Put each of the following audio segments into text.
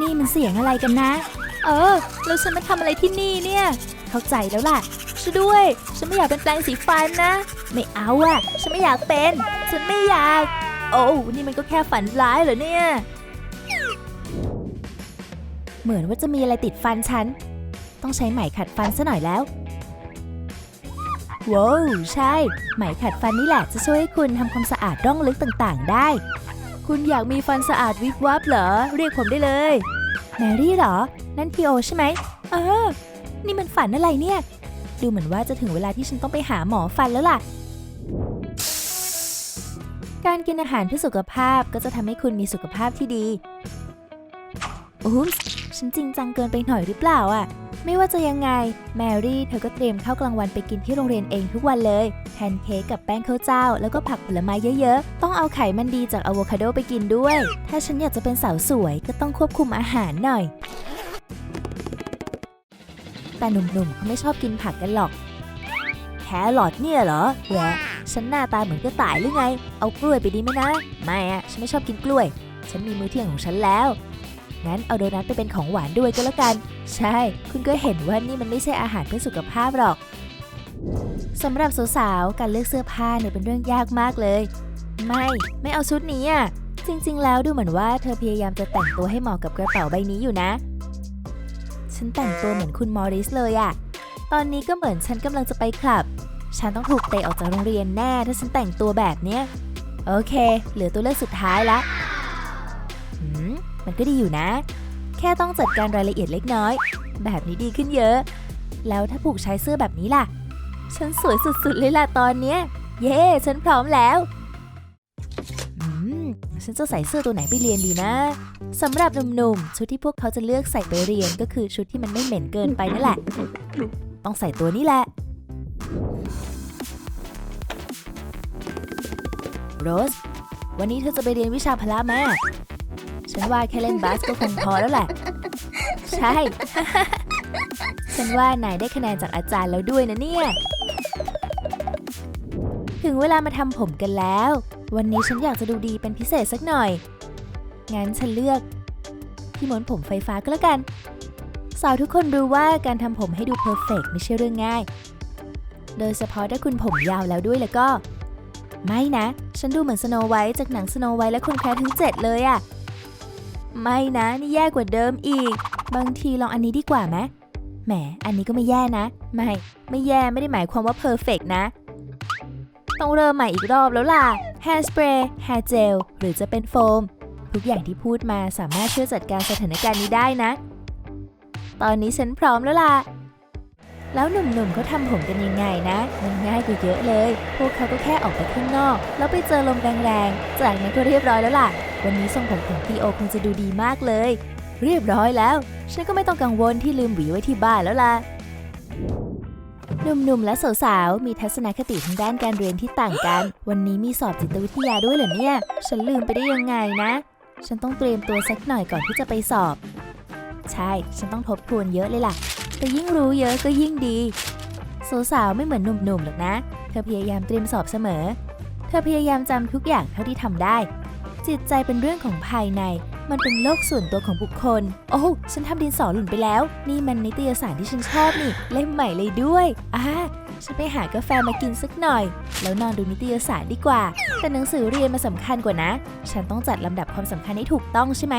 นี่มันเสียงอะไรกันนะ เออ แล้วฉันมาทำอะไรที่นี่เนี่ย เข้าใจแล้วล่ะช่วยด้วย ฉันไม่อยากเป็นแปลงสีฟันนะ ไม่เอาอะฉันไม่อยากเป็น ฉันไม่อยาก โอ้นี่มันก็แค่ฝันร้ายเหรอเนี่ย เหมือนว่าจะมีอะไรติดฟันฉัน ต้องใช้ไหมขัดฟันซะหน่อยแล้วว้าวใช่ ไหมขัดฟันนี่แหละจะช่วยให้คุณทำความสะอาดร่องลึกต่างๆ ได้ คุณอยากมีฟันสะอาดวิบวับเหรอ เรียกผมได้เลย แมรี่เหรอ นั่นพีโอใช่ไหมเออ นี่มันฝันอะไรเนี่ย ดูเหมือนว่าจะถึงเวลาที่ฉันต้องไปหาหมอฟันแล้วล่ะ การกินอาหารเพื่อสุขภาพก็จะทำให้คุณมีสุขภาพที่ดี อุ๊มฉันจริงจังเกินไปหน่อยหรือเปล่าอะ ไม่ว่าจะยังไง แมรี่เธอก็เตรียมข้าวกลางวันไปกินที่โรงเรียนเองทุกวันเลยแพนเค้กกับแป้งข้าวเจ้า แล้วก็ผักผลไม้เยอะๆ ต้องเอาไขมันดีจากอะโวคาโดไปกินด้วย ถ้าฉันอยากจะเป็นสาวสวยก็ต้องควบคุมอาหารหน่อย แต่หนุ่มๆเขาไม่ชอบกินผักกันหรอกแครอทเนี่ยเหรอแหวฉันหน้าตาเหมือนกระต่ายหรือไง เอากล้วยไปดีไหมนะ ไม่อะฉันไม่ชอบกินกล้วย ฉันมีมื้อเที่ยงของฉันแล้ว งั้นเอาโดนัทไปเป็นของหวานด้วยก็แล้วกัน ใช่ คุณก็เห็นว่านี่มันไม่ใช่อาหารเพื่อสุขภาพหรอกสำหรับสาวๆ การเลือกเสื้อผ้าเนี่ยเป็นเรื่องยากมากเลย ไม่ ไม่เอาชุดนี้อะ จริงๆ แล้วดูเหมือนว่าเธอพยายามจะแต่งตัวให้เหมาะกับกระเป๋าใบนี้อยู่นะ ฉันแต่งตัวเหมือนคุณมอริสเลยอะ ตอนนี้ก็เหมือนฉันกำลังจะไปคลับ ฉันต้องถูกเตะออกจากโรงเรียนแน่ถ้าฉันแต่งตัวแบบเนี้ย โอเค เหลือตัวเลือกสุดท้ายละ มันก็ดีอยู่นะ แค่ต้องจัดการรายละเอียดเล็กน้อย แบบนี้ดีขึ้นเยอะ แล้วถ้าผูกใช้เสื้อแบบนี้ล่ะ ฉันสวยสุดๆเลยล่ะตอนเนี้ย เย้ ฉันพร้อมแล้วอืมฉันจะใส่เสื้อตัวไหนไปเรียนดีนะสำหรับหนุ่มๆชุดที่พวกเขาจะเลือกใส่ไปเรียนก็คือชุดที่มันไม่เหม็นเกินไปนั่นแหละ ต้องใส่ตัวนี้แหละโรส วันนี้เธอจะไปเรียนวิชาพละไหม ฉันว่าแค่เล่นบาสก็คงพอแล้วแหละ ใช่ ฉันว่านายได้คะแนนจากอาจารย์แล้วด้วยนะเนี่ย ถึงเวลามาทำผมกันแล้ว วันนี้ฉันอยากจะดูดีเป็นพิเศษสักหน่อย งั้นฉันเลือก ที่ม้วนผมไฟฟ้าก็แล้วกัน สาวทุกคนรู้ว่าการทำผมให้ดูเพอร์เฟกไม่ใช่เรื่องง่าย โดยเฉพาะถ้าคุณผมยาวแล้วด้วยแล้วก็ ไม่นะ ฉันดูเหมือนสโนไวท์จากหนังสโนไวท์และคนแพ้ทั้งเจ็ดเลยอะ ไม่นะนี่แย่กว่าเดิมอีก บางทีลองอันนี้ดีกว่าไหมแหม อันนี้ก็ไม่แย่นะ ไม่ ไม่แย่ไม่ได้หมายความว่าเพอร์เฟกนะ ต้องเริ่มใหม่อีกรอบแล้วล่ะ Hair Spray Hair Gel หรือจะเป็นโฟม ทุกอย่างที่พูดมาสามารถช่วยจัดการสถานการณ์นี้ได้นะ ตอนนี้ฉันพร้อมแล้วล่ะ แล้วหนุ่มๆเขาทำผมกันยังไงนะ มันง่ายกว่าเยอะเลย พวกเขาก็แค่ออกไปข้างนอก แล้วไปเจอลมแรงๆ จากนั้นก็เรียบร้อยแล้วล่ะ วันนี้ทรงผมของพีโอคงจะดูดีมากเลย เรียบร้อยแล้ว ฉันก็ไม่ต้องกังวลที่ลืมหวีไว้ที่บ้านแล้วล่ะหนุ่มๆ และสาวๆ มีทัศนคติทางด้านการเรียนที่ต่างกัน วันนี้มีสอบจิตวิทยาด้วยเหรอเนี่ย ฉันลืมไปได้ยังไงนะ ฉันต้องเตรียมตัวสักหน่อยก่อนที่จะไปสอบ ใช่ ฉันต้องทบทวนเยอะเลยล่ะ แต่ยิ่งรู้เยอะก็ยิ่งดี สาวๆ ไม่เหมือนหนุ่มๆ หรอกนะ เธอพยายามเตรียมสอบเสมอ เธอพยายามจำทุกอย่างเท่าที่ทำได้ จิตใจเป็นเรื่องของภายใน มันเป็นโลกส่วนตัวของบุคคล โอ้ฉันทำดินสอหล่นไปแล้ว นี่มันนิตยสารที่ฉันชอบนี่ เล่มใหม่เลยด้วยอ่าฉันไปหากาแฟมากินสักหน่อย แล้วนอนดูนิตยสารดีกว่า แต่หนังสือเรียนมาสำคัญกว่านะ ฉันต้องจัดลำดับความสำคัญให้ถูกต้องใช่ไหม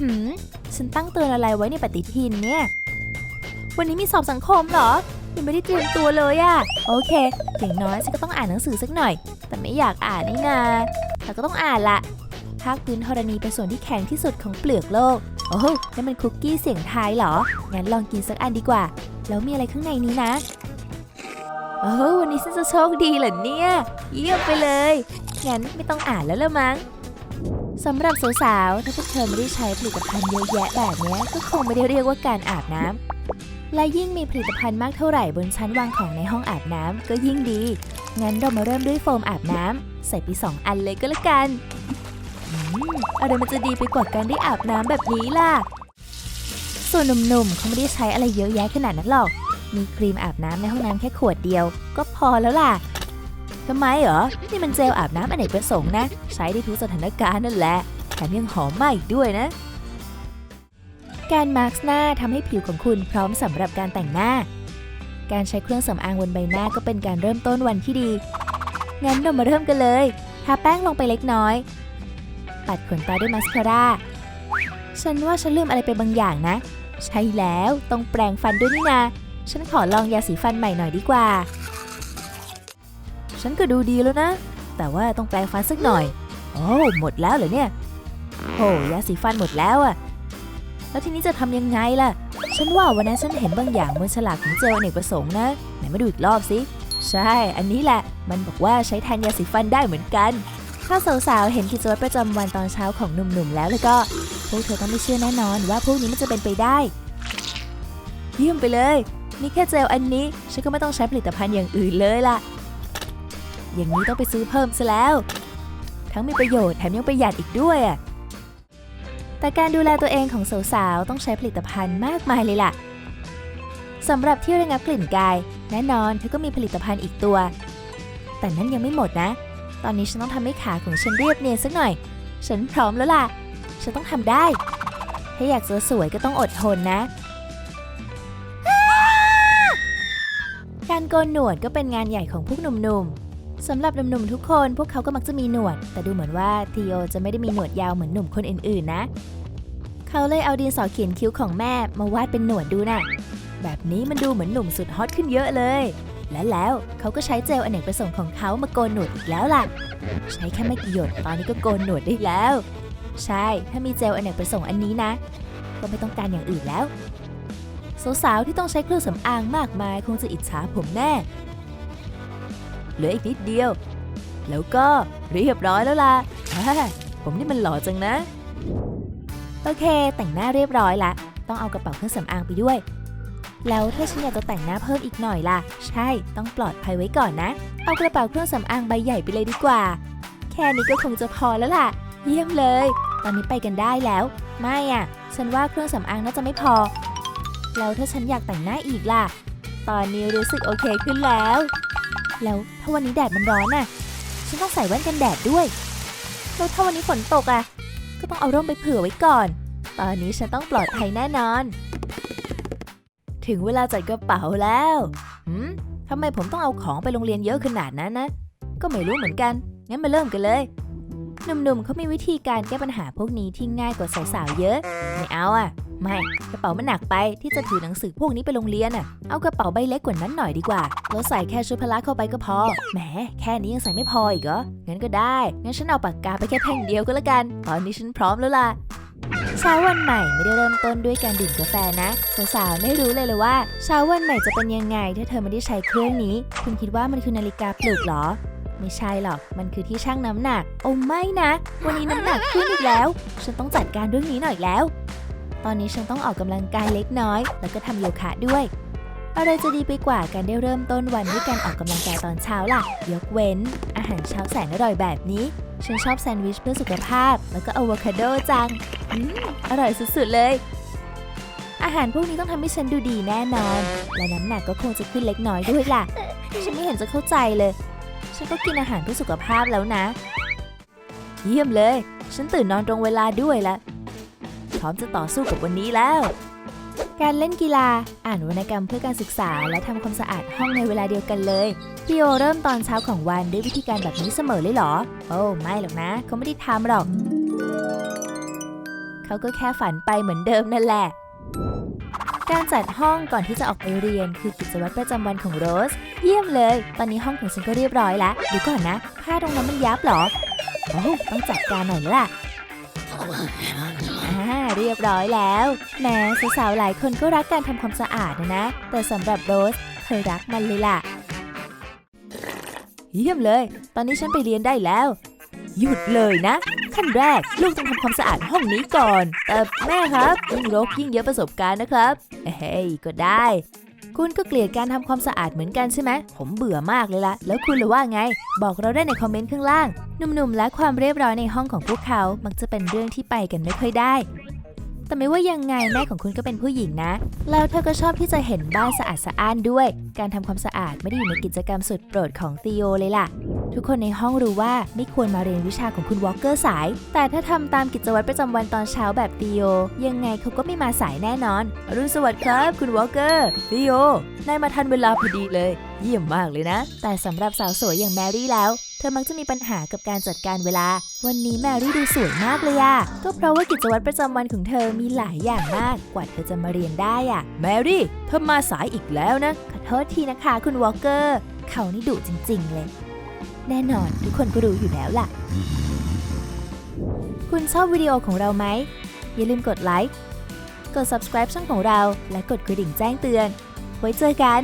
หืม ฉันตั้งเตือนอะไรไว้ในปฏิทินเนี่ย วันนี้มีสอบสังคมเหรอ ยังไม่ได้เตรียมตัวเลยอะโอเค อย่างน้อยฉันก็ต้องอ่านหนังสือสักหน่อย แต่ไม่อยากอ่านนี่นา แต่ก็ต้องอ่านละภาคพื้นธรณีเป็นส่วนที่แข็งที่สุดของเปลือกโลก โอ้โหนั่นมันคุกกี้เสียงทายเหรอ งั้นลองกินสักอันดีกว่า แล้วมีอะไรข้างในนี้นะ โอ้โหวันนี้ฉันจะโชคดีเหรอเนี่ย เยี่ยมไปเลย งั้นไม่ต้องอ่านแล้วละมั้งสำหรับสาวๆ ถ้าพวกเธอไม่ได้ใช้ผลิตภัณฑ์เยอะแยะแบบนี้ก็คงไม่ได้เรียกว่าการอาบน้ำและยิ่งมีผลิตภัณฑ์มากเท่าไหร่บนชั้นวางของในห้องอาบน้ำก็ยิ่งดี งั้นเรามาเริ่มด้วยโฟมอาบน้ำใส่ไปสองอันเลยก็แล้วกันอืมอะไรมันจะดีไปกว่าการได้อาบน้ำแบบนี้ล่ะ ส่วนหนุ่มๆเขาไม่ได้ใช้อะไรเยอะแยะขนาดนั้นหรอก มีครีมอาบน้ำในห้องน้ำแค่ขวดเดียว ก็พอแล้วล่ะทำไมเหรอ นี่มันเจลอาบน้ำอเนกประสงค์นะ ใช้ได้ทุกสถานการณ์นั่นแหละ แถมยังหอมไหม้อีกด้วยนะ การมาร์กหน้าทำให้ผิวของคุณพร้อมสำหรับการแต่งหน้า การใช้เครื่องสำอางบนใบหน้าก็เป็นการเริ่มต้นวันที่ดี งั้นเรามาเริ่มกันเลย ทาแป้งลงไปเล็กน้อย ปัดขนตาด้วยมาสคาร่า ฉันว่าฉันลืมอะไรไปบางอย่างนะ ใช่แล้วต้องแปรงฟันด้วยนี่นา ฉันขอลองยาสีฟันใหม่หน่อยดีกว่า ฉันก็ดูดีแล้วนะ แต่ว่าต้องแปรงฟันสักหน่อย โอ้หมดแล้วเหรอเนี่ย โอ้ยาสีฟันหมดแล้วอะแล้วทีนี้จะทำยังไงล่ะ ฉันว่าวันนั้นฉันเห็นบางอย่างบนฉลากของเจลอเนกประสงค์นะ ไหนมาดูอีกรอบสิ ใช่ อันนี้แหละ มันบอกว่าใช้แทนยาสีฟันได้เหมือนกัน ถ้าสาวๆ เห็นกิจวัตรประจำวันตอนเช้าของหนุ่มๆ แล้วแล้วก็ พวกเธอต้องไม่เชื่อแน่นอนว่าพวกนี้มันจะเป็นไปได้เยี่ยมไปเลย นี่แค่เจลอันนี้ ฉันก็ไม่ต้องใช้ผลิตภัณฑ์อย่างอื่นเลยล่ะ อย่างนี้ต้องไปซื้อเพิ่มซะแล้ว ทั้งมีประโยชน์แถมยังประหยัดอีกด้วยอะ แต่การดูแลตัวเองของสาวๆ ต้องใช้ผลิตภัณฑ์มากมายเลยล่ะสำหรับที่ระงับกลิ่นกาย แน่นอนเธอก็มีผลิตภัณฑ์อีกตัว แต่นั่นยังไม่หมดนะ ตอนนี้ฉันต้องทำให้ขาของฉันเรียบเนียนสักหน่อย ฉันพร้อมแล้วล่ะ ฉันต้องทำได้ ถ้าอยากจะสวยก็ต้องอดทนนะ การโกนหนวดก็เป็นงานใหญ่ของพวกหนุ่มๆ สำหรับหนุ่มๆทุกคนพวกเขาก็มักจะมีหนวด แต่ดูเหมือนว่าทีโอจะไม่ได้มีหนวดยาวเหมือนหนุ่มคนอื่นๆนะ เขาเลยเอาดินสอเขียนคิ้วของแม่มาวาดเป็นหนวดดูน่ะ แบบนี้มันดูเหมือนหนุ่มสุดฮอตขึ้นเยอะเลย และแล้วเขาก็ใช้เจลอเนกประสงค์ของเขามาโกนหนวดอีกแล้วล่ะ ใช้แค่ไม่กี่หยดตอนนี้ก็โกนหนวดได้แล้ว ใช่ ถ้ามีเจลอเนกประสงค์อันนี้นะ ก็ไม่ต้องการอย่างอื่นแล้วสาวๆที่ต้องใช้เครื่องสำอางมากมายคงจะอิจฉาผมแน่ เหลืออีกนิดเดียว แล้วก็เรียบร้อยแล้วล่ะ ผมนี่มันหล่อจังนะ โอเค แต่งหน้าเรียบร้อยละ ต้องเอากระเป๋าเครื่องสำอางไปด้วย แล้วถ้าฉันอยากจะแต่งหน้าเพิ่มอีกหน่อยล่ะ ใช่ ต้องปลอดภัยไว้ก่อนนะ เอากระเป๋าเครื่องสำอางใบใหญ่ไปเลยดีกว่า แค่นี้ก็คงจะพอแล้วล่ะ เยี่ยมเลย ตอนนี้ไปกันได้แล้ว ไม่อะ ฉันว่าเครื่องสำอางน่าจะไม่พอ แล้วถ้าฉันอยากแต่งหน้าอีกล่ะ ตอนนี้รู้สึกโอเคขึ้นแล้ว แล้วถ้าวันนี้แดดมันร้อนน่ะ ฉันต้องใส่แว่นกันแดดด้วย แล้วถ้าวันนี้ฝนตกอะ ก็ต้องเอาร่มไปเผื่อไว้ก่อน ตอนนี้ฉันต้องปลอดภัยแน่นอน ถึงเวลาจัดกระเป๋าแล้วหืมทำไมผมต้องเอาของไปโรงเรียนเยอะขนาดนั้นนะ ก็ไม่รู้เหมือนกัน งั้นมาเริ่มกันเลย หนุ่มๆเขามีวิธีการแก้ปัญหาพวกนี้ที่ง่ายกว่าสาวๆเยอะ ไม่เอาอะ ไม่กระเป๋ามันหนักไปที่จะถือหนังสือพวกนี้ไปโรงเรียนอะเอากระเป๋าใบเล็กกว่านั้นหน่อยดีกว่าแล้วใส่แค่ชุดพละเข้าไปก็พอแหมแค่นี้ยังใส่ไม่พออีกเหรองั้นก็ได้งั้นฉันเอาปากกาไปแค่แท่งเดียวก็แล้วกัน ตอนนี้ฉันพร้อมแล้วล่ะเช้าวันใหม่ไม่ได้เริ่มต้นด้วยการดื่มกาแฟนะ สาวๆไม่รู้เลยเลยว่าเช้าวันใหม่จะเป็นยังไง ถ้าเธอไม่ได้ใช้เครื่องนี้ คุณคิดว่ามันคือนาฬิกาปลุกเหรอ ไม่ใช่หรอก มันคือที่ชั่งน้ำหนัก โอ้ไม่นะ วันนี้น้ำหนักขึ้นอีกแล้ว ฉันต้องจัดการเรื่องนี้หน่อยแล้ว ตอนนี้ฉันต้องออกกำลังกายเล็กน้อย แล้วก็ทำโยคะด้วย อะไรจะดีไปกว่าการได้เริ่มต้นวันด้วยการออกกำลังกายตอนเช้าล่ะ ยกเว้น อาหารเช้าแสนอร่อยแบบนี้ ฉันชอบแซนด์วิชเพื่อสุขภาพ แล้วก็อะโวคาโดจัง อืม อร่อยสุดๆเลย อาหารพวกนี้ต้องทำให้ฉันดูดีแน่นอน และน้ำหนักก็คงจะขึ้นเล็กน้อยด้วยล่ะ ฉันไม่เห็นจะเข้าใจเลย ฉันก็กินอาหารเพื่อสุขภาพแล้วนะ เยี่ยมเลย ฉันตื่นนอนตรงเวลาด้วยละ ร้อมจะต่อสู้กับวันนี้แล้ว การเล่นกีฬา อ่านวรรณกรรมเพื่อการศึกษา และทำความสะอาดห้องในเวลาเดียวกันเลยพี่โอเริ่มตอนเช้าของวันด้วยวิธีการแบบนี้เสมอเลยเหรอ โอ้ไม่หรอกนะเขาไม่ได้ทำหรอกเขาก็แค่ฝันไปเหมือนเดิมนั่นแหละการจัดห้องก่อนที่จะออกไปเรียน คือกิจวัตรประจำวันของโรส เยี่ยมเลย ตอนนี้ห้องของฉันก็เรียบร้อยแล้วดี๋ยวก่อนนะผ้าตรงนั้นมันยับหรอโอ้ต้องจัดการหน่อยล่ะ เรียบร้อยแล้วแม้สาวๆหลายคนก็รักการทำความสะอาดนะนะ แต่สำหรับโรสเธอรักมันเลยล่ะ เยี่ยมเลย ตอนนี้ฉันไปเรียนได้แล้ว หยุดเลยนะ ขั้นแรกลูกต้องทำความสะอาดห้องนี้ก่อน แต่แม่ครับยิ่งรกยิ่งเยอะประสบการณ์นะครับ เฮ้ยก็ได้ คุณก็เกลียดการทำความสะอาดเหมือนกันใช่ไหม ผมเบื่อมากเลยละแล้วคุณล่ะว่าไง บอกเราได้ในคอมเมนต์ข้างล่าง หนุ่มๆ และความเรียบร้อยในห้องของพวกเขา มักจะเป็นเรื่องที่ไปกันไม่ค่อยได้ แต่ไม่ว่ายังไงแม่ของคุณก็เป็นผู้หญิงนะ แล้วเธอก็ชอบที่จะเห็นบ้านสะอาดสะอ้านด้วย การทำความสะอาดไม่ได้อยู่ในกิจกรรมสุดโปรดของตีโอเลยล่ะ ทุกคนในห้องรู้ว่าไม่ควรมาเรียนวิชาของคุณวอลเกอร์สาย แต่ถ้าทำตามกิจวัตรประจำวันตอนเช้าแบบตีโอยังไงเขาก็ไม่มาสายแน่นอนอรุณสวัสดิ์ครับ คุณวอลเกอร์ตีโอนายมาทันเวลาพอดีเลย เยี่ยมมากเลยนะ แต่สำหรับสาวสวยอย่างแมรี่แล้ว ธอมักจะมีปัญหากับการจัดการเวลา วันนี้แมรี่ดูสวยมากเลยอะก็เพราะว่ากิจวัตรประจำวันของเธอมีหลายอย่างมากกว่าเธอจะมาเรียนได้อะแมรี่เธอมาสายอีกแล้วนะ ขอโทษทีนะคะ คุณวอลเกอร์ เขานี่ดุจริง ๆ เลย แน่นอนทุกคนก็รู้อยู่แล้วล่ะ คุณชอบวิดีโอของเราไหม อย่าลืมกดไลค์ กด subscribe ช่องของเรา และกดกระดิ่งแจ้งเตือน ไว้เจอกัน